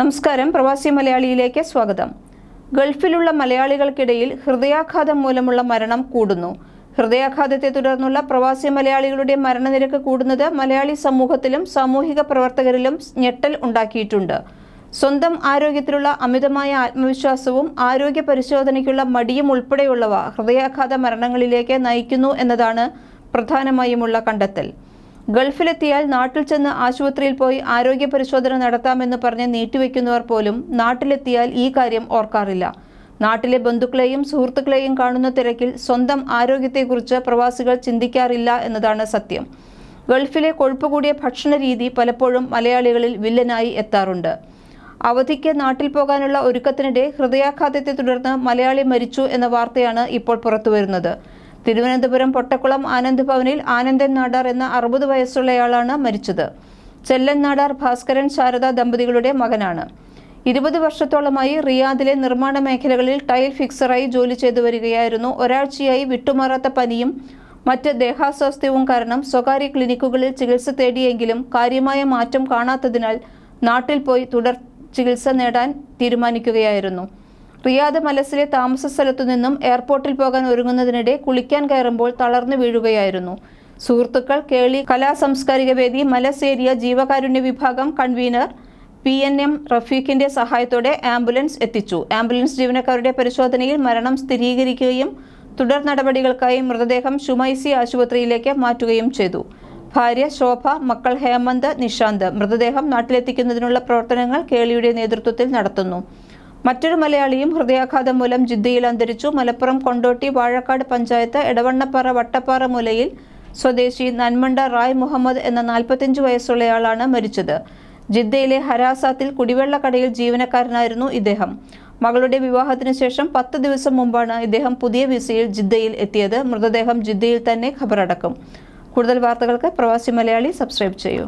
നമസ്കാരം. പ്രവാസി മലയാളിയിലേക്ക് സ്വാഗതം. ഗൾഫിലുള്ള മലയാളികൾക്കിടയിൽ ഹൃദയാഘാതം മൂലമുള്ള മരണം കൂടുന്നു. ഹൃദയാഘാതത്തെ തുടർന്നുള്ള പ്രവാസി മലയാളികളുടെ മരണനിരക്ക് കൂടുന്നത് മലയാളി സമൂഹത്തിലും സാമൂഹിക പ്രവർത്തകരിലും ഞെട്ടൽ ഉണ്ടാക്കിയിട്ടുണ്ട്. സ്വന്തം ആരോഗ്യത്തിലുള്ള അമിതമായ ആത്മവിശ്വാസവും ആരോഗ്യ പരിശോധനയ്ക്കുള്ള മടിയും ഉൾപ്പെടെയുള്ളവ ഹൃദയാഘാത മരണങ്ങളിലേക്ക് നയിക്കുന്നു എന്നതാണ് പ്രധാനമായുമുള്ള കണ്ടെത്തൽ. ഗൾഫിലെത്തിയാൽ നാട്ടിൽ ചെന്ന് ആശുപത്രിയിൽ പോയി ആരോഗ്യ പരിശോധന നടത്താമെന്ന് പറഞ്ഞ് നീട്ടിവെക്കുന്നവർ പോലും നാട്ടിലെത്തിയാൽ ഈ കാര്യം ഓർക്കാറില്ല. നാട്ടിലെ ബന്ധുക്കളെയും സുഹൃത്തുക്കളെയും കാണുന്ന തിരക്കിൽ സ്വന്തം ആരോഗ്യത്തെക്കുറിച്ച് പ്രവാസികൾ ചിന്തിക്കാറില്ല എന്നതാണ് സത്യം. ഗൾഫിലെ കൊഴുപ്പ് കൂടിയ ഭക്ഷണ രീതി പലപ്പോഴും മലയാളികളിൽ വില്ലനായി എത്താറുണ്ട്. അവധിക്ക് നാട്ടിൽ പോകാനുള്ള ഒരുക്കത്തിനിടെ ഹൃദയാഘാതത്തെ തുടർന്ന് മലയാളി മരിച്ചു എന്ന വാർത്തയാണ് ഇപ്പോൾ പുറത്തുവരുന്നത്. തിരുവനന്തപുരം പൊട്ടക്കുളം ആനന്ദ് ഭവനിൽ ആനന്ദൻ നാടാർ എന്ന അറുപത് വയസ്സുള്ളയാളാണ് മരിച്ചത്. ചെല്ലൻ നാടാർ ഭാസ്കരൻ ശാരദ ദമ്പതികളുടെ മകനാണ്. ഇരുപത് വർഷത്തോളമായി റിയാദിലെ നിർമ്മാണ മേഖലകളിൽ ടൈൽ ഫിക്സറായി ജോലി ചെയ്തു വരികയായിരുന്നു. ഒരാഴ്ചയായി വിട്ടുമാറാത്ത പനിയും മറ്റ് ദേഹാസ്വാസ്ഥ്യവും കാരണം സ്വകാര്യ ക്ലിനിക്കുകളിൽ ചികിത്സ തേടിയെങ്കിലും കാര്യമായ മാറ്റം കാണാത്തതിനാൽ നാട്ടിൽ പോയി തുടർ ചികിത്സ നേടാൻ തീരുമാനിക്കുകയായിരുന്നു. റിയാദ് മലസിലെ താമസ സ്ഥലത്തു നിന്നും എയർപോർട്ടിൽ പോകാൻ ഒരുങ്ങുന്നതിനിടെ കുളിക്കാൻ കയറുമ്പോൾ തളർന്നു വീഴുകയായിരുന്നു. സുഹൃത്തുക്കൾ കേളി കലാ സാംസ്കാരിക വേദി മലസ് ഏരിയ ജീവകാരുണ്യ വിഭാഗം കൺവീനർ പി എൻ എം റഫീഖിന്റെ സഹായത്തോടെ ആംബുലൻസ് എത്തിച്ചു. ആംബുലൻസ് ജീവനക്കാരുടെ പരിശോധനയിൽ മരണം സ്ഥിരീകരിക്കുകയും തുടർ നടപടികൾക്കായി മൃതദേഹം ഷുമൈസി ആശുപത്രിയിലേക്ക് മാറ്റുകയും ചെയ്തു. ഭാര്യ ശോഭ മക്കൾ ഹേമന്ത് നിഷാന്ത് മൃതദേഹം നാട്ടിലെത്തിക്കുന്നതിനുള്ള പ്രവർത്തനങ്ങൾ കേളിയുടെ നേതൃത്വത്തിൽ നടത്തുന്നു. മറ്റൊരു മലയാളിയും ഹൃദയാഘാതം മൂലം ജിദ്ദയിൽ അന്തരിച്ചു. മലപ്പുറം കൊണ്ടോട്ടി വാഴക്കാട് പഞ്ചായത്ത് എടവണ്ണപ്പാറ വട്ടപ്പാറ മുലയിൽ സ്വദേശി നന്മണ്ട റായ് മുഹമ്മദ് എന്ന നാൽപ്പത്തിയഞ്ച് വയസ്സുള്ളയാളാണ് മരിച്ചത്. ജിദ്ദയിലെ ഹരാസാത്തിൽ കുടിവെള്ള കടയിൽ ജീവനക്കാരനായിരുന്നു ഇദ്ദേഹം. മകളുടെ വിവാഹത്തിന് ശേഷം പത്ത് ദിവസം മുമ്പാണ് ഇദ്ദേഹം പുതിയ വിസയിൽ ജിദ്ദയിൽ എത്തിയത്. മൃതദേഹം ജിദ്ദയിൽ തന്നെ ഖബറടക്കും. കൂടുതൽ വാർത്തകൾക്ക് പ്രവാസി മലയാളി സബ്സ്ക്രൈബ് ചെയ്യൂ.